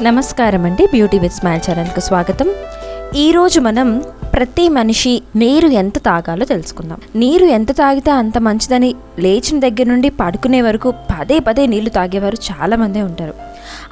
నమస్కారం అండి beauty with smile ఛానల్కి స్వాగతం. ఈరోజు మనం ప్రతి మనిషి నీరు ఎంత తాగాలో తెలుసుకుందాం. నీరు ఎంత తాగితే అంత మంచిదని లేచిన దగ్గర నుండి పడుకునే వరకు పదే పదే నీళ్ళు తాగేవారు చాలామందే ఉంటారు.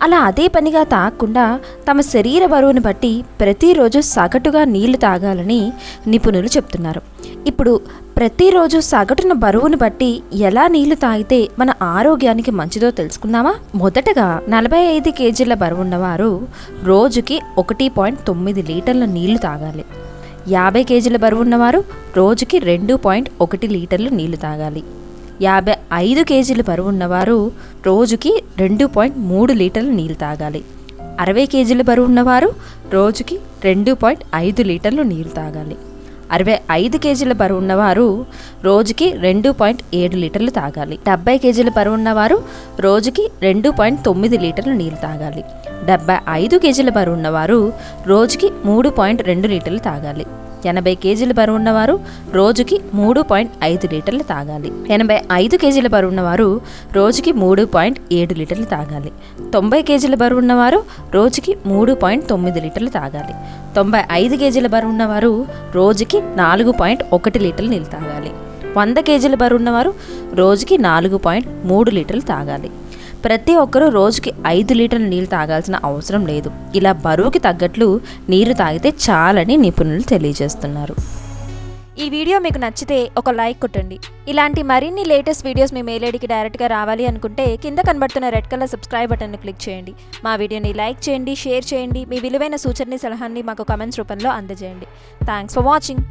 అలా అదే పనిగా తాగకుండా తమ శరీర బరువును బట్టి ప్రతిరోజు సగటుగా నీళ్ళు తాగాలని నిపుణులు చెప్తున్నారు. ఇప్పుడు ప్రతిరోజు సగటున బరువును బట్టి ఎలా నీళ్ళు తాగితే మన ఆరోగ్యానికి మంచిదో తెలుసుకుందామా? మొదటగా నలభై ఐదు కేజీల బరువున్నవారు రోజుకి ఒకటి పాయింట్ తొమ్మిది లీటర్ల నీళ్ళు తాగాలి. యాభై కేజీల బరువున్నవారు రోజుకి రెండు పాయింట్ ఒకటి లీటర్లు నీళ్ళు తాగాలి. యాభై ఐదు కేజీల బరువున్నవారు రోజుకి రెండు పాయింట్ మూడు లీటర్ల నీళ్ళు తాగాలి. అరవై కేజీల బరువున్నవారు రోజుకి రెండు పాయింట్ ఐదు లీటర్లు నీళ్ళు తాగాలి. అరవై ఐదు కేజీల బరువు ఉన్నవారు రోజుకి రెండు పాయింట్ ఏడు లీటర్లు తాగాలి. డెబ్బై కేజీల బరువు ఉన్నవారు రోజుకి రెండు పాయింట్ తొమ్మిది లీటర్లు నీళ్ళు తాగాలి. డెబ్బై ఐదు కేజీల బరువు ఉన్నవారు రోజుకి మూడు పాయింట్ రెండు లీటర్లు తాగాలి. ఎనభై కేజీల బరువు ఉన్నవారు రోజుకి మూడు పాయింట్ ఐదు లీటర్లు తాగాలి. ఎనభై ఐదు కేజీల బరువు ఉన్నవారు రోజుకి మూడు పాయింట్ ఏడు లీటర్లు తాగాలి. తొంభై కేజీల బరువు ఉన్నవారు రోజుకి మూడు పాయింట్ తొమ్మిది లీటర్లు తాగాలి. తొంభై ఐదు కేజీల బరువు ఉన్నవారు రోజుకి నాలుగు పాయింట్ ఒకటి లీటర్లు నీళ్ళు తాగాలి. వంద కేజీల బరువు ఉన్నవారు రోజుకి నాలుగు పాయింట్ మూడు లీటర్లు తాగాలి. ప్రతి ఒక్కరూ రోజుకి ఐదు లీటర్ల నీళ్ళు తాగాల్సిన అవసరం లేదు. ఇలా బరువుకి తగ్గట్లు నీరు తాగితే చాలని నిపుణులు తెలియజేస్తున్నారు. ఈ వీడియో మీకు నచ్చితే ఒక లైక్ కొట్టండి. ఇలాంటి మరిన్ని లేటెస్ట్ వీడియోస్ మీ మెయిల్ డైరెక్ట్గా రావాలి అనుకుంటే కింద కనబడుతున్న రెడ్ కలర్ సబ్స్క్రైబ్ బటన్ను క్లిక్ చేయండి. మా వీడియోని లైక్ చేయండి షేర్ చేయండి. మీ విలువైన సూచనని సలహాన్ని మాకు కమెంట్స్ రూపంలో అందజేయండి. Thanks for watching